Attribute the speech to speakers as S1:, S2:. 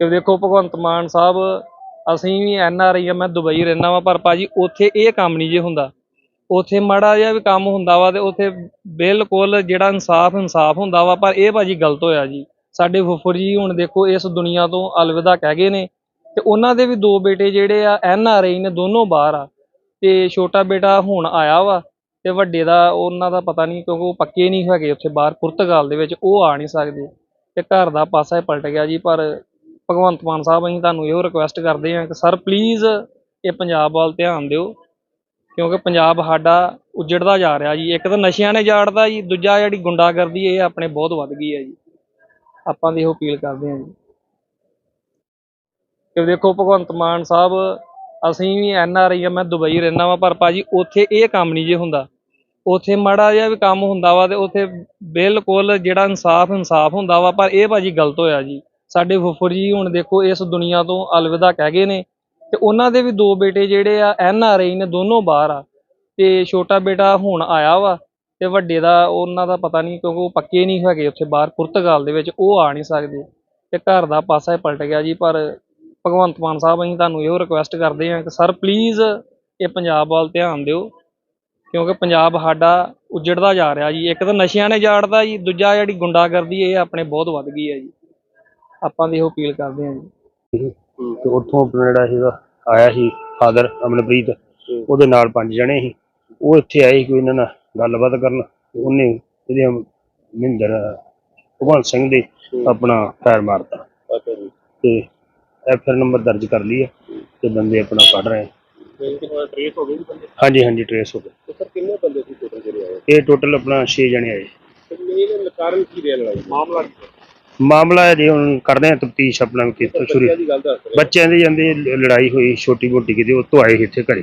S1: ਕਿ ਦੇਖੋ ਭਗਵੰਤ ਮਾਨ ਸਾਹਿਬ, ਅਸੀਂ ਵੀ ਐਨ ਆਰ ਆਈ ਆ, ਮੈਂ ਦੁਬਈ ਰਹਿਣਾ ਵਾ, ਪਰ ਭਾਜੀ ਉੱਥੇ ਇਹ ਕੰਮ ਨਹੀਂ ਜੇ ਹੁੰਦਾ। ਉੱਥੇ ਮਾੜਾ ਜਿਹਾ ਵੀ ਕੰਮ ਹੁੰਦਾ ਵਾ ਤੇ ਉੱਥੇ ਬਿਲਕੁਲ ਜਿਹੜਾ ਇਨਸਾਫ ਇਨਸਾਫ ਹੁੰਦਾ ਵਾ, ਪਰ ਇਹ ਭਾਜੀ ਗਲਤ ਹੋਇਆ ਜੀ। ਸਾਡੇ ਫੁੱਫੜ ਜੀ ਹੁਣ ਦੇਖੋ ਇਸ ਦੁਨੀਆ ਤੋਂ ਅਲਵਿਦਾ ਕਹਿ ਗਏ ਨੇ ਤੇ ਉਹਨਾਂ ਦੇ ਵੀ ਦੋ ਬੇਟੇ ਜਿਹੜੇ ਆ, ਐਨ ਆਰ ਆਈ ਨੇ ਦੋਨੋਂ ਬਾਹਰ ਆ। ਤੇ ਛੋਟਾ ਬੇਟਾ ਹੁਣ ਆਇਆ ਵਾ ਤੇ ਵੱਡੇ ਦਾ ਉਹਨਾਂ ਦਾ ਪਤਾ ਨਹੀਂ ਕਿਉਂਕਿ ਉਹ ਪੱਕੇ ਨਹੀਂ ਹੈਗੇ ਉੱਥੇ ਬਾਹਰ, ਪੁਰਤਗਾਲ ਦੇ ਵਿੱਚ, ਉਹ ਆ ਨਹੀਂ ਸਕਦੇ। ਤੇ ਘਰ ਦਾ ਪਾਸਾ ਹੀ ਪਲਟ ਗਿਆ ਜੀ, ਪਰ ਭਗਵੰਤ ਮਾਨ ਸਾਹਿਬ, ਅਸੀਂ ਤੁਹਾਨੂੰ ਇਹੋ ਰਿਕੁਐਸਟ ਕਰਦੇ ਹਾਂ ਕਿ ਸਰ ਪਲੀਜ਼ ਇਹ ਪੰਜਾਬ ਵੱਲ ਧਿਆਨ ਦਿਓ, ਕਿਉਂਕਿ ਪੰਜਾਬ ਸਾਡਾ ਉਜੜਦਾ ਜਾ ਰਿਹਾ ਜੀ। ਇੱਕ ਤਾਂ ਨਸ਼ਿਆਂ ਨੇ ਜਾੜਦਾ ਜੀ, ਦੂਜਾ ਜਿਹੜੀ ਗੁੰਡਾਗਰਦੀ ਇਹ ਆਪਣੇ ਬਹੁਤ ਵੱਧ ਗਈ ਹੈ ਜੀ। ਆਪਾਂ ਦੀ ਇਹੋ ਅਪੀਲ ਕਰਦੇ ਹਾਂ ਜੀ। ਕਿ ਦੇਖੋ ਭਗਵੰਤ ਮਾਨ ਸਾਹਿਬ, ਅਸੀਂ ਵੀ ਐਨ ਆਰ ਆਈ ਆ, ਮੈਂ ਦੁਬਈ ਰਹਿਣਾ ਵਾਂ, ਪਰ ਭਾਜੀ ਉੱਥੇ ਇਹ ਕੰਮ ਨਹੀਂ ਜੇ ਹੁੰਦਾ। ਉੱਥੇ ਮਾੜਾ ਜਿਹਾ ਵੀ ਕੰਮ ਹੁੰਦਾ ਵਾ ਤੇ ਉੱਥੇ ਬਿਲਕੁਲ ਜਿਹੜਾ ਇਨਸਾਫ ਇਨਸਾਫ ਹੁੰਦਾ ਵਾ, ਪਰ ਇਹ ਭਾਜੀ ਗਲਤ ਹੋਇਆ ਜੀ। ਸਾਡੇ ਫੁੱਫੜ ਜੀ ਹੁਣ ਦੇਖੋ ਇਸ ਦੁਨੀਆ ਤੋਂ ਅਲਵਿਦਾ ਕਹਿ ਗਏ ਨੇ। ਤੇ ਉਹਨਾਂ ਦੇ ਵੀ ਦੋ ਬੇਟੇ ਜਿਹੜੇ ਆ, ਐਨ ਆਰ ਆਈ ਨੇ ਦੋਨੋਂ ਬਾਹਰ ਆ। ਤੇ ਛੋਟਾ ਬੇਟਾ ਹੁਣ ਆਇਆ ਵਾ ਤੇ ਵੱਡੇ ਦਾ ਉਹਨਾਂ ਦਾ ਪਤਾ ਨਹੀਂ ਕਿਉਂਕਿ ਉਹ ਪੱਕੇ ਨਹੀਂ ਹੈਗੇ ਉੱਥੇ ਬਾਹਰ, ਪੁਰਤਗਾਲ ਦੇ ਵਿੱਚ ਉਹ ਆ ਨਹੀਂ ਸਕਦੇ। ਤੇ ਘਰ ਦਾ ਪਾਸਾ ਹੀ ਪਲਟ ਗਿਆ ਜੀ, ਪਰ ਭਗਵੰਤ ਮਾਨ ਸਾਹਿਬ ਅਸੀਂ ਤੁਹਾਨੂੰ ਇਹੋ ਰਿਕੁਐਸਟ ਕਰਦੇ ਹਾਂ ਕਿ ਸਰ ਪਲੀਜ਼ ਇਹ ਪੰਜਾਬ ਵੱਲ ਧਿਆਨ ਦਿਓ, ਕਿਉਂਕਿ ਪੰਜਾਬ ਸਾਡਾ ਉਜੜਦਾ ਜਾ ਰਿਹਾ ਜੀ। ਇੱਕ ਤਾਂ ਨਸ਼ਿਆਂ ਨੇ ਜਾੜਦਾ ਜੀ, ਦੂਜਾ ਜਿਹੜੀ ਗੁੰਡਾਗਰਦੀ ਇਹ ਆਪਣੇ ਬਹੁਤ ਵੱਧ ਗਈ ਹੈ ਜੀ। ਆਪਾਂ ਦੀ ਇਹੋ ਅਪੀਲ ਕਰਦੇ ਹਾਂ ਜੀ।
S2: ਤੇ ਉੱਥੋਂ ਆਪਣਾ ਜਿਹੜਾ ਸੀਗਾ ਆਇਆ ਸੀ ਫਾਦਰ ਅਮਨਪ੍ਰੀਤ ਉਹਦੇ ਨਾਲ ਪੰਜ ਜਣੇ ਸੀ। ਉਹ ਇੱਥੇ ਆਏ ਸੀ ਕੋਈ ਇਹਨਾਂ ਨਾਲ ਗੱਲਬਾਤ ਕਰਨ। ਉਹਨੇ ਇਹਦੇ ਮਹਿੰਦਰ ਭਗਵੰਤ ਸਿੰਘ ਦੇ ਆਪਣਾ ਫੈਰ ਮਾਰਤਾ। ਤੇ ਐਫ ਆਰ ਨੰਬਰ ਦਰਜ ਕਰ ਲਈ ਹੈ ਤੇ ਬੰਦੇ ਆਪਣਾ ਫੜ ਰਹੇ
S3: ਟ੍ਰੇਸ ਹੋ ਗਏ ਬੰਦੇ?
S2: ਹਾਂਜੀ ਹਾਂਜੀ ਟ੍ਰੇਸ ਹੋ ਗਏ।
S3: ਤੇ ਸਰ ਕਿੰਨੇ ਬੰਦੇ ਸੀ ਟੋਟਲ ਜਿਹੜੇ ਆਏ?
S2: ਇਹ ਟੋਟਲ ਆਪਣਾ 6 ਜਣੇ ਆਏ।
S3: ਤੇ ਮੇਨ ਕਾਰਨ ਕੀ ਰਿਹਾ ਲੜਾਈ? ਮਾਮਲਾ?
S2: ਮਾਮਲਾ ਹੈ ਜੀ ਹੁਣ ਕਰਦੇ ਆ ਤਫਤੀਸ਼ ਆਪਣਾ ਕਿੱਥੋਂ ਸ਼ੁਰੂ।
S3: ਬੱਚਿਆਂ ਦੀ
S2: ਜਾਂਦੇ ਲੜਾਈ ਹੋਈ ਛੋਟੀ ਮੋਟੀ ਕਿਤੇ ਉਹ ਤੋਂ ਆਏ ਇੱਥੇ ਘਰੇ।